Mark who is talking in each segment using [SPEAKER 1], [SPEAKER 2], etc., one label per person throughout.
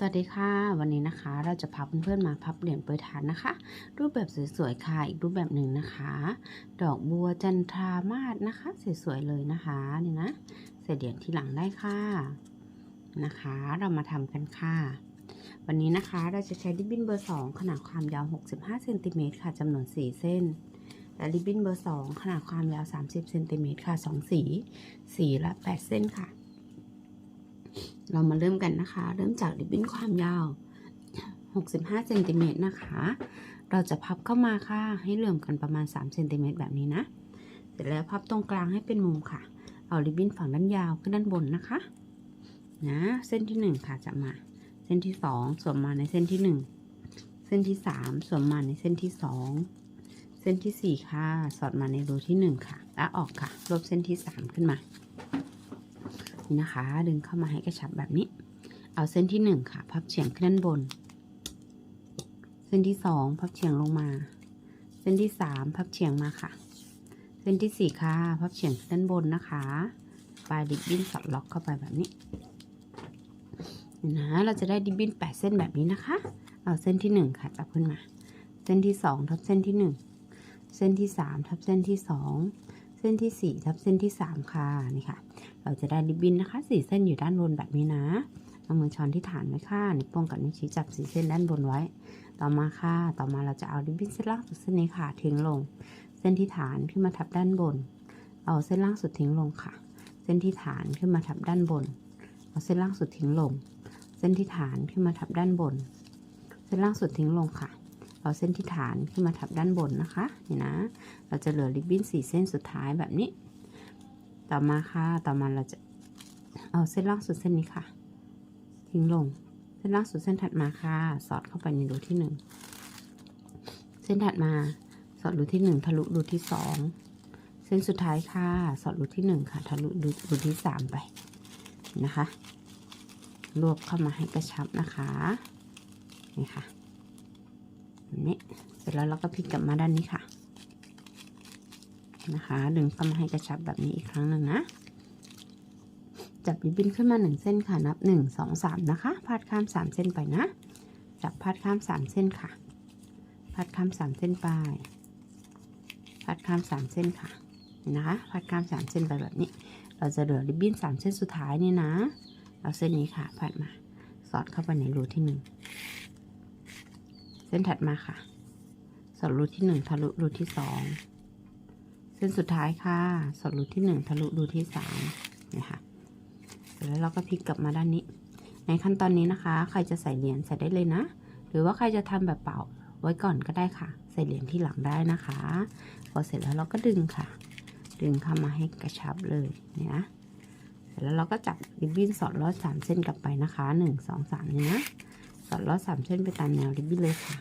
[SPEAKER 1] สวัสดีค่ะ วันนี้นะคะ เราจะพาเพื่อนๆมาพับเหรียญโปรยทานนะคะ รูปแบบสวยๆค่ะอีกรูปแบบหนึ่งนะคะ ดอกบัวจันทรามาศนะคะสวยๆเลยนะคะนี่นะใส่เหรียญที่หลังได้ค่ะนะคะ เรามาทำกันค่ะ วันนี้นะคะเราจะใช้ริบบิ้นเบอร์ 2 ขนาดความยาว 65เซนติเมตรค่ะจำนวน 4 เส้นและริบบิ้นเบอร์ 2 ขนาดความยาว 30เซนติเมตรค่ะ 2 สี สีละ 8 เส้นค่ะ เรามาเริ่มกันนะคะ เริ่มจากริบบิ้นความยาว 65เซนติเมตรนะคะ เราจะพับเข้ามาค่ะ ให้เหลื่อมกันประมาณ3เซนติเมตรแบบนี้นะ เสร็จแล้วพับตรงกลางให้เป็นมุมค่ะ เอาริบบิ้นฝั่งด้านยาวขึ้นด้านบนนะคะ นะ เส้นที่ 1 ค่ะจะมา เส้นที่ 2 สวมมาในเส้นที่ 1 เส้นที่ 3 สวมมาในเส้นที่ 2 เส้นที่ 4 ค่ะ สอดมาในรูที่ 1 ค่ะ แล้วออกค่ะรวบเส้นที่ 3 ขึ้นมา นะคะ ดึงเข้ามาให้กระชับแบบนี้ เอาเส้นที่ 1 ค่ะ พับเฉียงขึ้นด้านบน เส้นที่ 2 พับเฉียงลงมา เส้นที่ 3 พับเฉียงมาค่ะ เส้นที่ 4 ค่ะ พับเฉียงขึ้นด้านบนนะคะ ปลายดิบบิ้นสอดล็อกเข้าไปแบบนี้นะเราจะได้ดิบบิ้น8 เส้นแบบนี้นะคะ เอาเส้นที่ 1 ค่ะ จับขึ้นมา เส้นที่ 2 ทับเส้นที่ 1 เส้นที่ 3 ทับเส้นที่ 2 เส้นที่ 4 ทับเส้นที่ 3 ค่ะ นี่ค่ะ เราจะได้ริบบิ้นนะคะสี่เส้นอยู่ด้านบนแบบนี้นะเอามือช้อนที่ฐานไว้ค่ะนิ้วโป้งกับนิ้วชี้จับสีเส้นด้านบนไว้ ต่อมาค่ะ ต่อมาเราจะเอาริบบิ้นเส้นล่างสุดเส้นนี้ค่ะทิ้งลง เส้นที่ฐานขึ้นมาทับด้านบน เอาเส้นล่างสุดทิ้งลงค่ะ เส้นที่ฐานขึ้นมาทับด้านบน เอาเส้นล่างสุดทิ้งลง เส้นที่ฐานขึ้นมาทับด้านบน เส้นล่างสุดทิ้งลงค่ะ เอาเส้นที่ฐานขึ้นมาทับด้านบนนะคะ นี่นะ เราจะเหลือริบบิ้นสี่เส้นสุดท้ายแบบนี้ ต่อมาค่ะ ต่อมาเราจะเอาเส้นล่างสุดเส้นนี้ค่ะ ทิ้งลง เส้นล่างสุดเส้นถัดมาค่ะ สอดเข้าไปในรูที่หนึ่ง เส้นถัดมา สอดรูที่หนึ่งทะลุรูที่สอง เส้นสุดท้ายค่ะ สอดรูที่หนึ่งค่ะ ทะลุรูที่สามไปนะคะ รวบเข้ามาให้กระชับนะคะ นี่ค่ะแบบนี้ เสร็จแล้วเราก็พลิกกลับมาด้านนี้ค่ะ นะคะ ดึงเข้ามาให้กระชับแบบนี้อีกครั้งหนึ่งนะจับริบบิ้นขึ้นมาหนึ่งเส้นค่ะ นับหนึ่งสองสามนะคะ พาดข้ามสามเส้นไปนะ จับพาดข้ามสามเส้นค่ะ พาดข้ามสามเส้นไป พาดข้ามสามเส้นค่ะ นะคะ พาดข้ามสามเส้นไปแบบนี้ เราจะเหลือริบบิ้นสามเส้นสุดท้ายนี่นะ เอาเส้นนี้ค่ะพัดมา สอดเข้าไปในรูที่หนึ่งเส้นถัดมาค่ะ สอดรูที่หนึ่งทะลุรูที่สอง เส้นสุดท้ายค่ะ สอดรูที่หนึ่งทะลุรูที่สามนี่ค่ะเสร็จแล้วเราก็พลิกกลับมาด้านนี้ ในขั้นตอนนี้นะคะ ใครจะใส่เหรียญใส่ได้เลยนะ หรือว่าใครจะทำแบบเป่าไว้ก่อนก็ได้ค่ะ ใส่เหรียญที่หลังได้นะคะ พอเสร็จแล้วเราก็ดึงค่ะ ดึงเข้ามาให้กระชับเลยเนี่ยนะเสร็จแล้วเราก็จับริบบิ้นสอดลอดสามเส้นกลับไปนะคะหนึ่งสองสามนี่นะ สอดลอดสามเส้นไปตามแนวริบบิ้นเลยค่ะ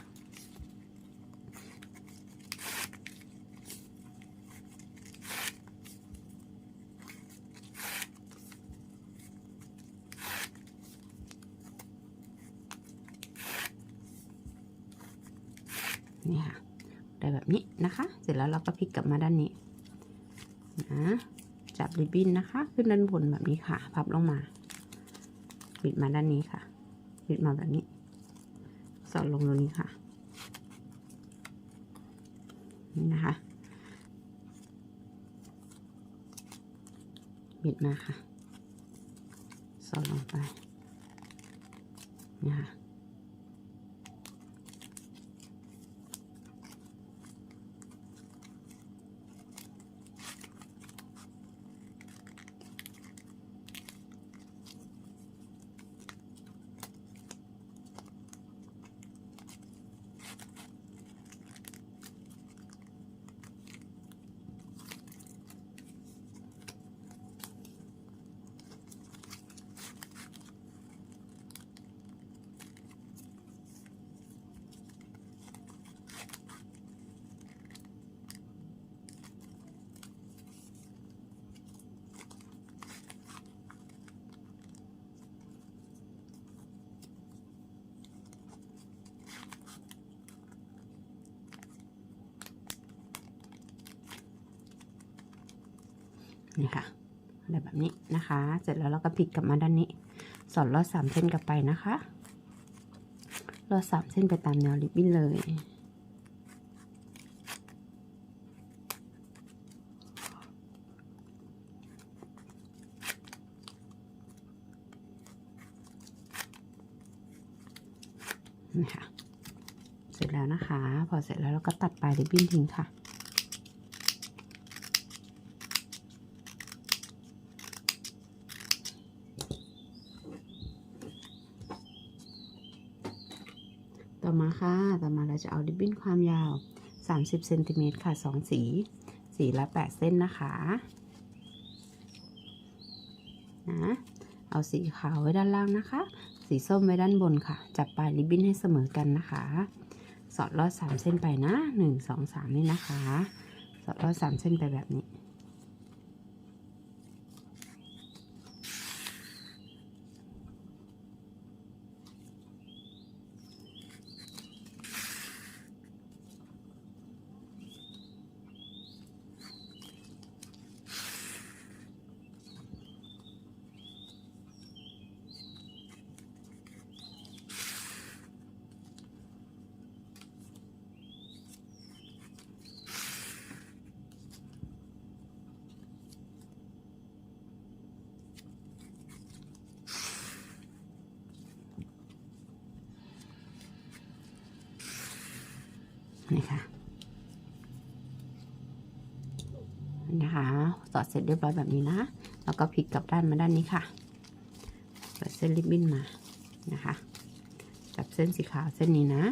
[SPEAKER 1] นี่ค่ะ ได้ แบบนี้นะคะ เสร็จแล้วเราก็พลิกกลับมาด้านนี้นะจับริบบิ้นนะคะ ขึ้นด้านบนแบบนี้ค่ะ พับลงมา บิดมาด้านนี้ค่ะ บิดมาแบบนี้ สอดลงตรงนี้ค่ะ นี่นะคะ บิดมาค่ะ สอดลงไปนี่ค่ะ นี่ค่ะอะไรแบบนี้นะคะ เสร็จแล้วเราก็พลิกกลับมาด้านนี้ สอดลอดสามเส้นกลับไปนะคะลอดสามเส้นไปตามแนวริบบิ้นเลยนี่ค่ะเสร็จแล้วนะคะ พอเสร็จแล้วเราก็ตัดปลายริบบิ้นทิ้งค่ะ ต่อมาค่ะ ต่อมาเรา จะเอาริบบิ้นความยาว 30เซนติเมตรค่ะ 2 สี สีละ 8 เส้นนะคะนะเอาสีขาวไว้ด้านล่างนะคะ สีส้มไว้ด้านบนค่ะ จับปลายริบบิ้นให้เสมอกันนะคะ สอดลอด3เส้นไปนะ 1 2 3 นี่นะคะ สอดลอด3เส้นไปแบบนี้ นี่ค่ะนะคะสอดเสร็จเรียบร้อยแบบนี้นะ แล้วก็พลิกกลับด้านมาด้านนี้ค่ะเปิดเส้นริบบิ้นมานะคะ จับเส้นสีขาวเส้นนี้นะ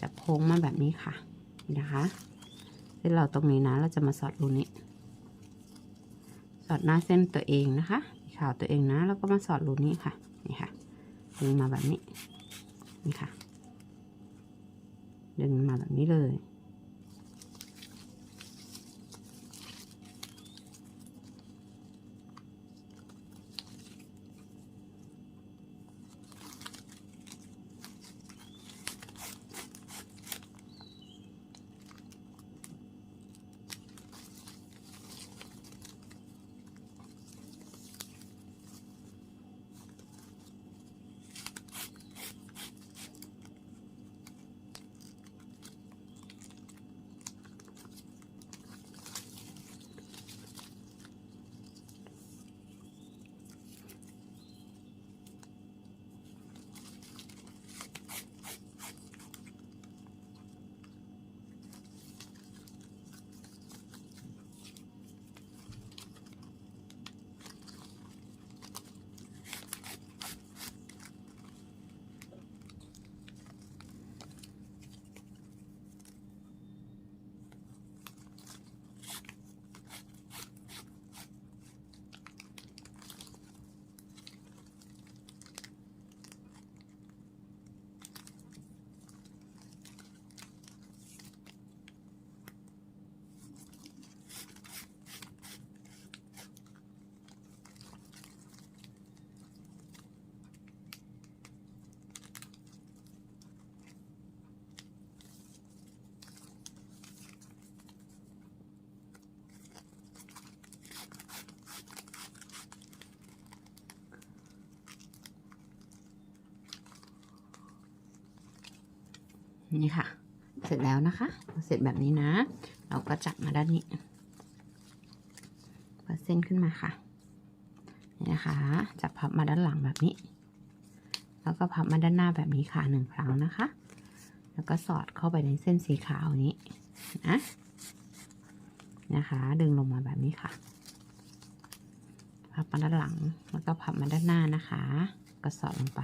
[SPEAKER 1] จับโค้งมาแบบนี้ค่ะนี่นะคะ เส้นเราตรงนี้นะ เราจะมาสอดรูนี้ สอดหน้าเส้นตัวเองนะคะสีขาวตัวเองนะ แล้วก็มาสอดรูนี้ค่ะ นี่ค่ะดึงมาแบบนี้ นี่ค่ะ ดึงมาแบบนี้เลย นี่ค่ะ เสร็จแล้วนะคะ เสร็จแบบนี้นะ เราก็จับมาด้านนี้เปิดเส้นขึ้นมาค่ะ นี่นะคะ จับพับมาด้านหลังแบบนี้ แล้วก็พับมาด้านหน้าแบบนี้ค่ะหนึ่งครั้งนะคะ แล้วก็สอดเข้าไปในเส้นสีขาวนี้นะนะคะ ดึงลงมาแบบนี้ค่ะ พับมาด้านหลัง แล้วก็พับมาด้านหน้านะคะ ก็สอดลงไป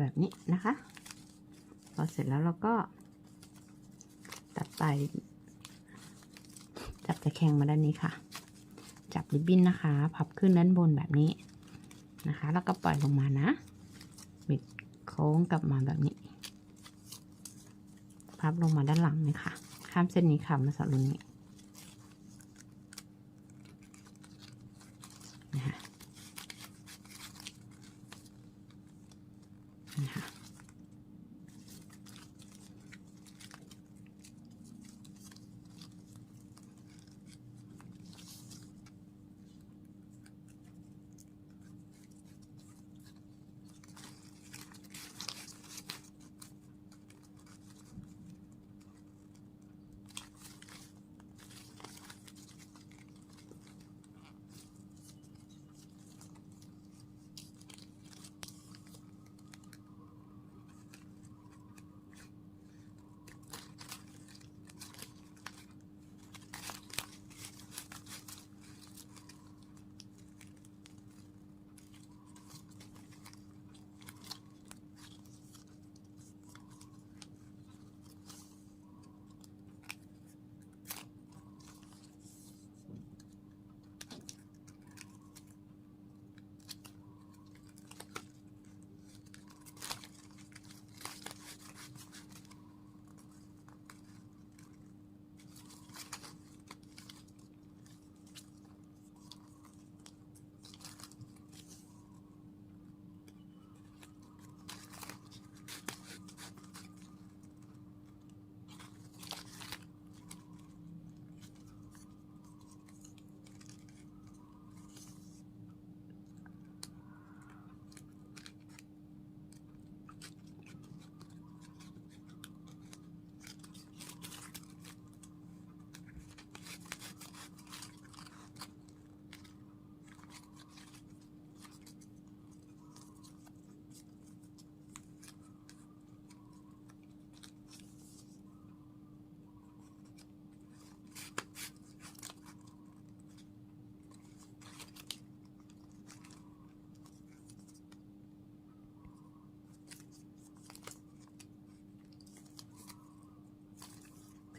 [SPEAKER 1] แบบนี้นะคะ พอเสร็จแล้วเราก็ตัดปลายจับตะแคงมาด้านนี้ค่ะ จับริบบิ้นนะคะ พับขึ้นด้านบนแบบนี้นะคะ แล้วก็ปล่อยลงมานะบิดโค้งกลับมาแบบนี้ พับลงมาด้านหลังเลยค่ะ ข้ามเส้นนี้ค่ะมาสอดตรงนี้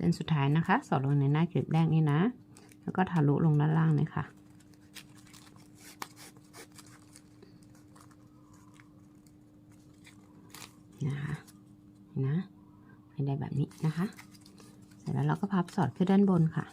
[SPEAKER 1] ส้นสุดท้ายนะคะสอดลงในหน้ากลีบแรกนี่นะ แล้วก็ทะลุลงด้านล่างเลยค่ะนะคะนะให้ได้แบบนี้นะคะ เสร็จแล้วเราก็พับสอดขึ้นด้านบนค่ะ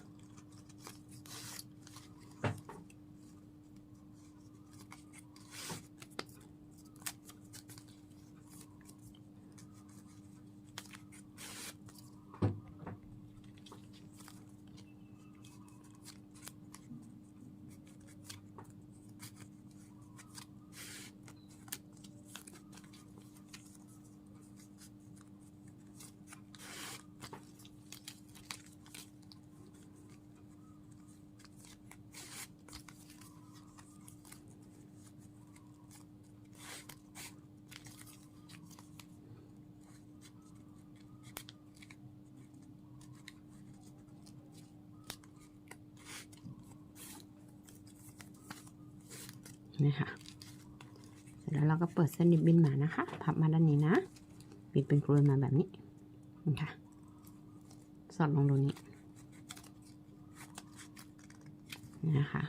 [SPEAKER 1] นี่ค่ะ เสร็จแล้วเราก็เปิดเส้นริบบิ้นมานะคะ พับมาด้านนี้นะ บิดเป็นกลวยมาแบบนี้นี่ค่ะ สอดลงตรงนี้นี่นะคะ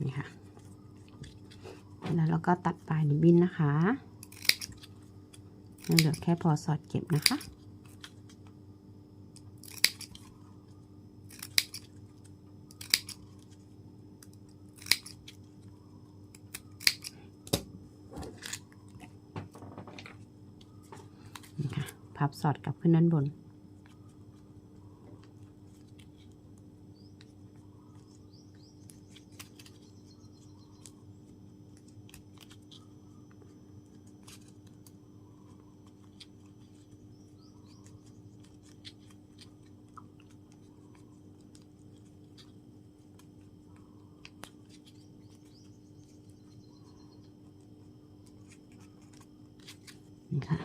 [SPEAKER 1] น นี่ค่ะ แล้วก็ตัดปลายริบบิ้นนะคะยังเหลือแค่พอสอดเก็บนะคะนะคะพับสอดกลับขึ้นด้านบนค่ะ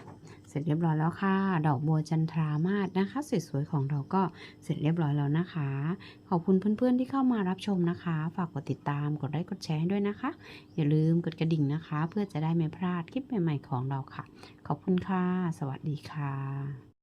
[SPEAKER 1] เส ร็จเรียบร้อยแล้วค่ะ ดอกบัวจันทรามาศนะคะสวยๆของเราก็เสร็จเรียบร้อยแล้วนะคะ ขอบคุณเพื่อนๆที่เข้ามารับชมนะคะ ฝากกดติดตามกดไลค์กดแชร์ให้ด้วยนะคะ อย่าลืมกดกระดิ่งนะคะ เพื่อจะได้ไม่พลาดคลิปใหม่ๆของเราค่ะ ขอบคุณค่ะ สวัสดีค่ะ